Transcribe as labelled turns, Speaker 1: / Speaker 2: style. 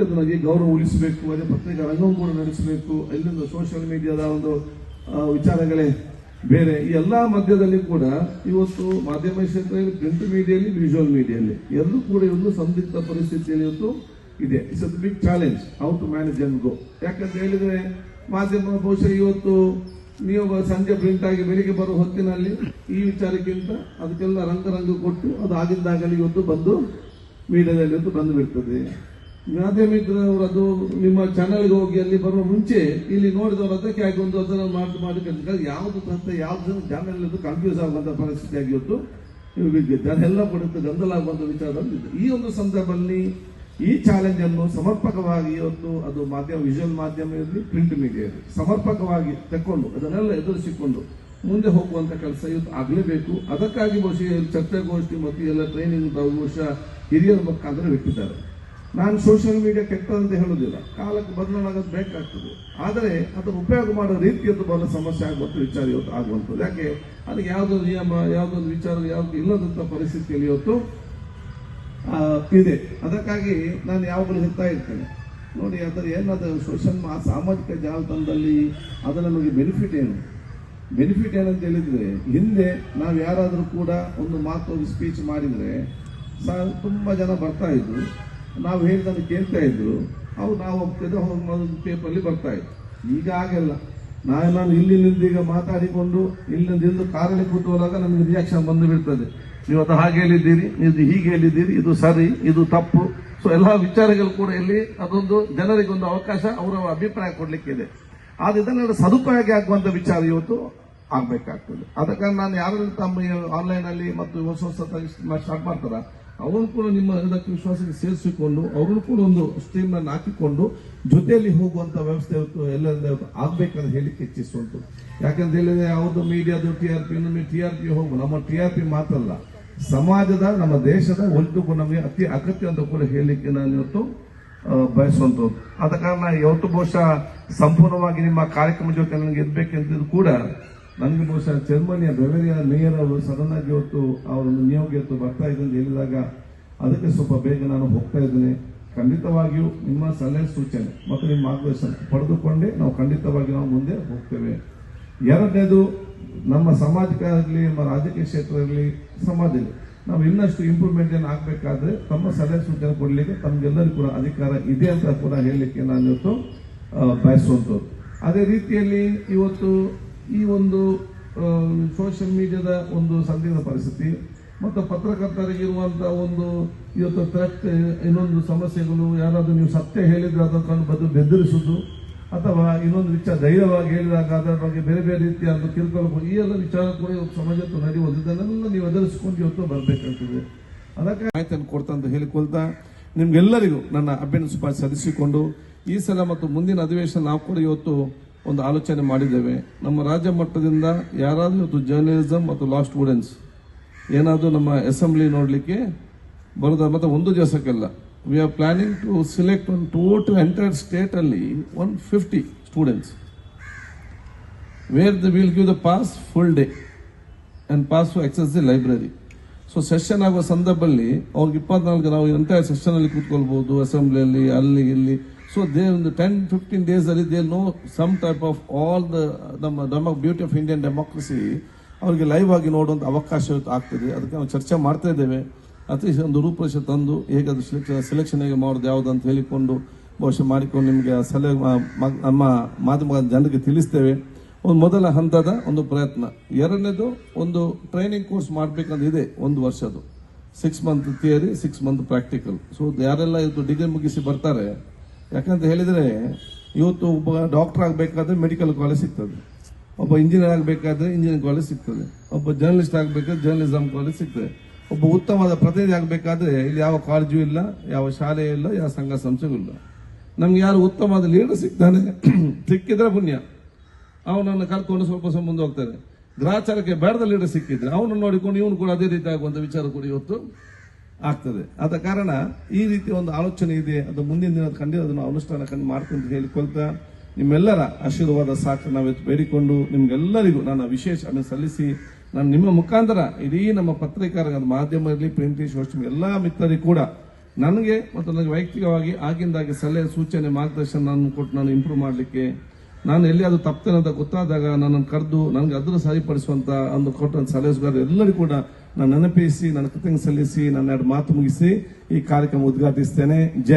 Speaker 1: ಮಾಧ್ಯಮವಾಗಿ ಗೌರವ ಉಳಿಸಬೇಕು ಅದೇ ಪತ್ರಿಕಾ ರಂಗವೂ ಕೂಡ ನಡೆಸಬೇಕು. ಇಲ್ಲಿಂದ ಸೋಷಿಯಲ್ ಮೀಡಿಯಾದ ಒಂದು ವಿಚಾರಗಳೇ ಬೇರೆ. ಈ ಎಲ್ಲ ಮಧ್ಯದಲ್ಲಿ ಕೂಡ ಇವತ್ತು ಮಾಧ್ಯಮ ಕ್ಷೇತ್ರದಲ್ಲಿ ಪ್ರಿಂಟ್ ಮೀಡಿಯಲ್ಲಿ ವಿಜುವಲ್ ಮೀಡಿಯಲ್ಲಿ ಎರಡೂ ಕೂಡ ಇವತ್ತು ಸಂದಿಗ್ಧ ಪರಿಸ್ಥಿತಿಯಲ್ಲಿ ಇವತ್ತು ಇದೆ. It's a big challenge how to manage and go ಯಾಕಂತ ಹೇಳಿದ್ರೆ ಮಾಧ್ಯಮ ಬಹುಶಃ ಇವತ್ತು ನೀವು ಸಂಜೆ ಪ್ರಿಂಟ್ ಆಗಿ ಬೆಳಿಗ್ಗೆ ಬರೋ ಹೊತ್ತಿನಲ್ಲಿ ಈ ವಿಚಾರಕ್ಕಿಂತ ಅದಕ್ಕೆಲ್ಲ ರಂಗರಂಗು ಕೊಟ್ಟು ಅದು ಆಗಿದ್ದಾಗಲೇ ಇವತ್ತು ಬಂದು ಮೀಡಿಯಾದಲ್ಲಿ ಇವತ್ತು ಬಂದು ಬಿಡ್ತದೆ. ಮಾಧ್ಯಮಿಕರವರು ಅದು ನಿಮ್ಮ ಚಾನಲ್ಗೆ ಹೋಗಿ ಅಲ್ಲಿ ಬರುವ ಮುಂಚೆ ಇಲ್ಲಿ ನೋಡಿದವರು ಅದಕ್ಕೆ ಆಗಿ ಒಂದು ಅದನ್ನು ಮಾಡಿ ಮಾಡಿ ಕಲಿತಾರೆ ಯಾವುದು ತಂತ್ರ ಯಾವ್ದು ಚಾನಲ್ ಅದು ಕನ್ಫ್ಯೂಸ್ ಆಗುವಂತಹ ಪರಿಸ್ಥಿತಿ ಆಗಿ ಇವತ್ತು ಬಿದ್ದಿದೆ. ಅದೆಲ್ಲ ಪಡುತ್ತೆ ಗೊಂದಲ ಆಗುವಂತ ವಿಚಾರದಲ್ಲಿ. ಈ ಒಂದು ಸಂದರ್ಭದಲ್ಲಿ ಈ ಚಾಲೆಂಜ್ ಅನ್ನು ಸಮರ್ಪಕವಾಗಿ ಇವತ್ತು ಅದು ಮಾಧ್ಯಮ ವಿಜುವಲ್ ಮಾಧ್ಯಮ ಇರಲಿ ಪ್ರಿಂಟ್ ಮೀಡಿಯಾ ಇರಲಿ ಸಮರ್ಪಕವಾಗಿ ತಕ್ಕೊಂಡು, ಅದನ್ನೆಲ್ಲ ಎದುರಿಸಿಕೊಂಡು ಮುಂದೆ ಹೋಗುವಂತ ಕೆಲಸ ಇವತ್ತು ಆಗಲೇಬೇಕು. ಅದಕ್ಕಾಗಿ ಬಹುಶಃ ಚರ್ಚಾಗೋಷ್ಠಿ ಮತ್ತು ಎಲ್ಲ ಟ್ರೈನಿಂಗ್ ಬಹುಶಃ ಹಿರಿಯರ ಮುಖಾಂತರ ಇಟ್ಟಿದ್ದಾರೆ ನಾನು ಸೋಷಿಯಲ್ ಮೀಡಿಯಾ ಕೆಟ್ಟದಂತ ಹೇಳುವುದಿಲ್ಲ ಕಾಲಕ್ಕೆ ಬದಲಾಗೋದು ಬೇಕಾಗ್ತದೆ. ಆದರೆ ಅದನ್ನು ಉಪಯೋಗ ಮಾಡೋ ರೀತಿಯದ್ದು ಬಹಳ ಸಮಸ್ಯೆ ಆಗುವಂಥ ವಿಚಾರ ಇವತ್ತು ಆಗುವಂಥದ್ದು. ಯಾಕೆ? ಅದಕ್ಕೆ ಯಾವುದೋ ನಿಯಮ, ಯಾವುದೊಂದು ವಿಚಾರ, ಯಾವುದು ಇಲ್ಲದಂಥ ಪರಿಸ್ಥಿತಿಯಲ್ಲಿ ಇವತ್ತು ಇದೆ. ಅದಕ್ಕಾಗಿ ನಾನು ಯಾವಾಗಲೂ ಹೇಳ್ತಾ ಇರ್ತೇನೆ. ನೋಡಿ ಅದರ ಏನಾದರೂ ಸೋಷಿಯಲ್ ಮಾ, ಸಾಮಾಜಿಕ ಜಾಲತಾಣದಲ್ಲಿ ಅದು ನಮಗೆ ಬೆನಿಫಿಟ್ ಏನು? ಬೆನಿಫಿಟ್ ಏನಂತ ಹೇಳಿದ್ರೆ, ಹಿಂದೆ ನಾವು ಯಾರಾದರೂ ಕೂಡ ಒಂದು ಮಾತು ಸ್ಪೀಚ್ ಮಾಡಿದರೆ, ಸ, ತುಂಬ ಜನ ಬರ್ತಾ ಇದ್ರು. ನಾವು ಹೇಳಿದನ್ನು ಕೇಳ್ತಾ ಇದ್ರು. ಅವು ನಾವು ಒಪ್ಪಿದ ಹೋಗಿ ಪೇಪರ್ಲಿ ಬರ್ತಾ ಇದ್ರು. ಈಗ ಆಗಲ್ಲ ನಾನು ನಾನು ಇಲ್ಲಿ ನಿಂತು ಈಗ ಮಾತಾಡಿಕೊಂಡು ಇಲ್ಲಿ ನಿಂತು ಕಾರಲ್ಲಿ ಕೂತುವಾಗ ನಮಗೆ ರಿಯಾಕ್ಷನ್ ಬಂದು ಬಿಡ್ತದೆ ನೀವು ಅದು ಹಾಗೆ ಹೇಳಿದ್ದೀರಿ ನೀವು ಹೀಗೆ ಹೇಳಿದ್ದೀರಿ, ಇದು ಸರಿ, ಇದು ತಪ್ಪು. ಸೊ ಎಲ್ಲ ವಿಚಾರಗಳು ಕೂಡ ಇಲ್ಲಿ ಅದೊಂದು ಜನರಿಗೆ ಒಂದು ಅವಕಾಶ, ಅವರ ಅಭಿಪ್ರಾಯ ಕೊಡಲಿಕ್ಕೆ ಇದೆ. ಆದ್ರೆ ಇದನ್ನೆಲ್ಲ ಸದುಪಯೋಗ ಆಗುವಂತ ವಿಚಾರ ಇವತ್ತು ಆಗ್ಬೇಕಾಗ್ತದೆ. ಅದಕ್ಕಾಗಿ ನಾನು ಯಾರು ತಮ್ಮ ಆನ್ಲೈನ್ ಅಲ್ಲಿ ಮತ್ತು ಹೊಸ ಹೊಸ ಸ್ಟಾರ್ಟ್ ಮಾಡ್ತಾರ? ಅವನು ಕೂಡ ನಿಮ್ಮ ಹೃದಯಕ್ಕೆ ವಿಶ್ವಾಸಕ್ಕೆ ಸೇರಿಸಿಕೊಂಡು ಅವ್ರನ್ನು ಕೂಡ ಒಂದು ಸ್ಟ್ರೀಮ್ ಅನ್ನು ಹಾಕಿಕೊಂಡು ಜೊತೆಯಲ್ಲಿ ಹೋಗುವಂತ ವ್ಯವಸ್ಥೆ ಇವತ್ತು ಆಗ್ಬೇಕಂತ ಹೇಳಿಕ್ಕೆ ಇಚ್ಛಿಸುವಂತು ಯಾಕಂತ ಹೇಳಿದ್ರೆ ಯಾವುದು ಮೀಡಿಯಾದು ಟಿ ಆರ್ ಪಿ, ಇನ್ನೊಮ್ಮೆ ಟಿ ಆರ್ ಪಿ ಹೋಗು. ನಮ್ಮ ಟಿ ಆರ್ ಪಿ ಮಾತ್ರಲ್ಲ ಸಮಾಜದ, ನಮ್ಮ ದೇಶದ ಒಂದು ನಮಗೆ ಅತಿ ಅಗತ್ಯ ಅಂತ ಕೂಡ ಹೇಳಲಿಕ್ಕೆ ನಾನು ಇವತ್ತು ಬಯಸುವಂಥದ್ದು ಆದ ಕಾರಣ, ಯಾವತ್ತು ಬಹುಶಃ ಸಂಪೂರ್ಣವಾಗಿ ನಿಮ್ಮ ಕಾರ್ಯಕ್ರಮ ಜೊತೆ ನನಗೆ ಇರ್ಬೇಕಂತಿದ್ದು ಕೂಡ ನನಗೆ ಬಹುಶಃ ಜರ್ಮನಿಯ ಬೆವೆರಿಯ ಮೇಯರ್ ಅವರು ಸಡನ್ ಆಗಿ ಇವತ್ತು ಅವರೊಂದು ನಿಯೋಗ ಇವತ್ತು ಬರ್ತಾ ಇದೆ ಅಂತ ಹೇಳಿದಾಗ ಅದಕ್ಕೆ ಸ್ವಲ್ಪ ಬೇಗ ನಾನು ಹೋಗ್ತಾ ಇದ್ದೇನೆ. ಖಂಡಿತವಾಗಿಯೂ ನಿಮ್ಮ ಸಲಹೆ ಸೂಚನೆ ಮತ್ತು ನಿಮ್ಮ ಮಾರ್ಗದರ್ಶನ ಪಡೆದುಕೊಂಡೇ ನಾವು ಖಂಡಿತವಾಗಿ ನಾವು ಮುಂದೆ ಹೋಗ್ತೇವೆ. ಎರಡನೇದು, ನಮ್ಮ ಸಮಾಜಕ್ಕಾಗಲಿ ನಮ್ಮ ರಾಜಕೀಯ ಕ್ಷೇತ್ರ ಇರಲಿ ಸಮಾಜದಲ್ಲಿ ನಾವು ಇನ್ನಷ್ಟು ಇಂಪ್ರೂವ್ಮೆಂಟ್ ಆಗಬೇಕಾದ್ರೆ ತಮ್ಮ ಸಲಹೆ ಸೂಚನೆ ಕೊಡಲಿಕ್ಕೆ ತಮಗೆಲ್ಲರಿಗೂ ಕೂಡ ಅಧಿಕಾರ ಇದೆ ಅಂತ ಕೂಡ ಹೇಳಲಿಕ್ಕೆ ನಾನು ಇವತ್ತು ಬಯಸುವಂಥದ್ದು. ಅದೇ ರೀತಿಯಲ್ಲಿ ಇವತ್ತು ಈ ಒಂದು ಸೋಷಿಯಲ್ ಮೀಡಿಯಾದ ಒಂದು ಸಂದಿಗ್ಧ ಪರಿಸ್ಥಿತಿ, ಮತ್ತು ಪತ್ರಕರ್ತರಿಗೆ ಇರುವಂತಹ ಒಂದು ಇವತ್ತು ಥ್ರೆಟ್ ಇನ್ನೊಂದು ಸಮಸ್ಯೆಗಳು, ಯಾರಾದರೂ ನೀವು ಸತ್ಯ ಹೇಳಿದ್ರೆ ಕಂಡು ಬದು ಬೆದರಿಸುವುದು, ಅಥವಾ ಇನ್ನೊಂದು ವಿಚಾರ ಧೈರ್ಯವಾಗಿ ಹೇಳಿದಾಗ ಅದರ ಬಗ್ಗೆ ಬೇರೆ ಬೇರೆ ರೀತಿಯ ಒಂದು ಕಿರುಕುಳ ಈ ಎಲ್ಲ ವಿಚಾರ ಕೂಡ ಇವತ್ತು ಸಮಾಜಕ್ಕೆ ನಡೆಯುವುದನ್ನೆಲ್ಲ ನೀವು ಎದುರಿಸ್ಕೊಂಡು ಇವತ್ತು ಬರಬೇಕಾಗ್ತದೆ. ಅದಕ್ಕೆ ಮಾಹಿತಿಯನ್ನು ಕೊಡ್ತಾ ಅಂತ ಹೇಳಿಕೊಳ್ತಾ, ನಿಮ್ಗೆಲ್ಲರಿಗೂ ನನ್ನ ಸುಪಾರಿ ಸಲ್ಲಿಸಿಕೊಂಡು, ಈ ಸಲ ಮತ್ತು ಮುಂದಿನ ಅಧಿವೇಶನ ನಾವು ಕೂಡ ಇವತ್ತು ಒಂದು ಆಲೋಚನೆ ಮಾಡಿದ್ದೇವೆ. ನಮ್ಮ ರಾಜ್ಯ ಮಟ್ಟದಿಂದ ಯಾರಾದರೂ ಇವತ್ತು ಜರ್ನಲಿಸಮ್ ಮತ್ತು ಲಾ ಸ್ಟೂಡೆಂಟ್ಸ್ ಏನಾದರೂ ನಮ್ಮ ಅಸೆಂಬ್ಲಿ ನೋಡಲಿಕ್ಕೆ ಬರೋದ ಮತ್ತು ಒಂದು ದಿವಸಕ್ಕೆಲ್ಲ. We are planning to select one total entire hundred ಅಲ್ಲಿ one fifty students where they will give the pass full day and pass to access the library so session ಆಗುವ ಸಂದರ್ಭದಲ್ಲಿ ಅವ್ರಿಗೆ ಇಪ್ಪತ್ನಾಲ್ಕು ನಾವು ಎಂಟೈರ್ ಸೆಷನಲ್ಲಿ ಕೂತ್ಕೊಳ್ಬೋದು ಅಸೆಂಬ್ಲಿಯಲ್ಲಿ ಅಲ್ಲಿ, ಇಲ್ಲಿ. ಸೊ ದೇ ಒಂದು ಫಿಫ್ಟೀನ್ ಡೇಸ್ ಅಲ್ಲಿ they know some type of all the ನಮ್ಮ demo beauty of Indian democracy ಅವರಿಗೆ ಲೈವ್ ಆಗಿ ನೋಡುವಂಥ ಅವಕಾಶ ಆಗ್ತದೆ. ಅದಕ್ಕೆ ನಾವು ಚರ್ಚೆ ಮಾಡ್ತಾ ಇದ್ದೇವೆ. ಅತಿ ಒಂದು ರೂಪರೇಷೆ ತಂದು ಹೇಗೆ ಅದು ಸೆಲೆಕ್ಷನ್ ಸೆಲೆಕ್ಷನ್ ಹೇಗೆ ಮಾಡೋದು, ಯಾವುದು ಅಂತ ಹೇಳಿಕೊಂಡು ಬಹುಶಃ ಮಾಡಿಕೊಂಡು ನಿಮಗೆ ಸಲಹೆ ನಮ್ಮ ಮಾಧ್ಯಮ ಜನರಿಗೆ ತಿಳಿಸ್ತೇವೆ. ಒಂದು ಮೊದಲ ಹಂತದ ಒಂದು ಪ್ರಯತ್ನ. ಎರಡನೇದು ಒಂದು ಟ್ರೈನಿಂಗ್ ಕೋರ್ಸ್ ಮಾಡಬೇಕಂತ ಇದೆ, ಒಂದು ವರ್ಷದ್ದು. Six month theory six month practical so ಯಾರೆಲ್ಲ ಇದು ಡಿಗ್ರಿ ಮುಗಿಸಿ ಬರ್ತಾರೆ ಯಾಕಂತ ಹೇಳಿದ್ರೆ, ಇವತ್ತು ಒಬ್ಬ ಡಾಕ್ಟರ್ ಆಗಬೇಕಾದ್ರೆ ಮೆಡಿಕಲ್ ಕಾಲೇಜ್ ಸಿಗ್ತದೆ. ಒಬ್ಬ ಇಂಜಿನಿಯರ್ ಆಗಬೇಕಾದ್ರೆ ಇಂಜಿನಿಯರಿಂಗ್ ಕಾಲೇಜ್ ಸಿಗ್ತದೆ. ಒಬ್ಬ ಜರ್ನಲಿಸ್ಟ್ ಆಗಬೇಕಾದ್ರೆ ಜರ್ನಲಿಸಮ್ ಕಾಲೇಜ್ ಸಿಗ್ತದೆ. ಒಬ್ಬ ಉತ್ತಮವಾದ ಪ್ರತಿನಿಧಿ ಆಗಬೇಕಾದ್ರೆ ಇಲ್ಲಿ ಯಾವ ಕಾಲೇಜು ಇಲ್ಲ, ಯಾವ ಶಾಲೆ ಇಲ್ಲ, ಯಾವ ಸಂಘ ಸಂಸ್ಥೆಗೂ ಇಲ್ಲ. ನಮ್ಗೆ ಯಾರು ಉತ್ತಮವಾದ ಲೀಡರ್ ಸಿಗ್ತಾನೆ, ಸಿಕ್ಕಿದ್ರೆ ಪುಣ್ಯ. ಅವನನ್ನು ಕಲ್ತ್ಕೊಂಡು ಸ್ವಲ್ಪ ಸ್ವಲ್ಪ ಮುಂದೆ ಹೋಗ್ತಾರೆ. ಗ್ರಾಚಾರಕ್ಕೆ ಬೇಡದ ಲೀಡರ್ ಸಿಕ್ಕಿದ್ರೆ ಅವನು ನೋಡಿಕೊಂಡು ಇವನು ಕೂಡ ಅದೇ ರೀತಿ ಆಗುವಂತ ವಿಚಾರ ಕೂಡ ಇವತ್ತು ಆಗ್ತದೆ. ಆದ ಕಾರಣ ಈ ರೀತಿ ಒಂದು ಆಲೋಚನೆ ಇದೆ. ಅದು ಮುಂದಿನ ದಿನ ಖಂಡಿತ ಅದನ್ನು ಅನುಷ್ಠಾನ ಕಂಡು ಮಾಡ್ಕೊಂಡು ಹೇಳಿಕೊಳ್ತಾ ನಿಮ್ಮೆಲ್ಲರ ಆಶೀರ್ವಾದ ಸಾಕು. ನಾವಿತ್ತು ಬೇಡಿಕೊಂಡು ನಿಮ್ಗೆಲ್ಲರಿಗೂ ನನ್ನ ವಿಶೇಷ ಅನ್ನು ಸಲ್ಲಿಸಿ ನಾನು ನಿಮ್ಮ ಮುಖಾಂತರ ಇಡೀ ನಮ್ಮ ಪತ್ರಿಕಾರ ಮಾಧ್ಯಮ ಇರಲಿ, ಪ್ರಿಂಟ್, ಸೋಷಿಯಲ್ ಎಲ್ಲ ಮಿತ್ರರಿಗೂ ಕೂಡ ನನಗೆ ಮತ್ತು ನನಗೆ ವೈಯಕ್ತಿಕವಾಗಿ ಆಗಿಂದಾಗಿ ಸಲಹೆ ಸೂಚನೆ ಮಾರ್ಗದರ್ಶನ ನಾನು ಕೊಟ್ಟು ನಾನು ಇಂಪ್ರೂವ್ ಮಾಡಲಿಕ್ಕೆ ನಾನು ಎಲ್ಲಿ ಅದು ತಪ್ತೇನೆ ಅಂತ ಗೊತ್ತಾದಾಗ ನನ್ನನ್ನು ಕರೆದು ನನಗೆ ಅದನ್ನು ಸರಿಪಡಿಸುವಂತ ಒಂದು ಕೊಟ್ಟ ಸಲಹೆಗಾರರು ಎಲ್ಲರಿಗೂ ಕೂಡ ನಾನು ನೆನಪಿಸಿ ನನ್ನ ಕೃತಜ್ಞ ಸಲ್ಲಿಸಿ, ನನ್ನ ಎರಡು ಮಾತು ಮುಗಿಸಿ ಈ ಕಾರ್ಯಕ್ರಮ ಉದ್ಘಾಟಿಸ್ತೇನೆ. ಜೈ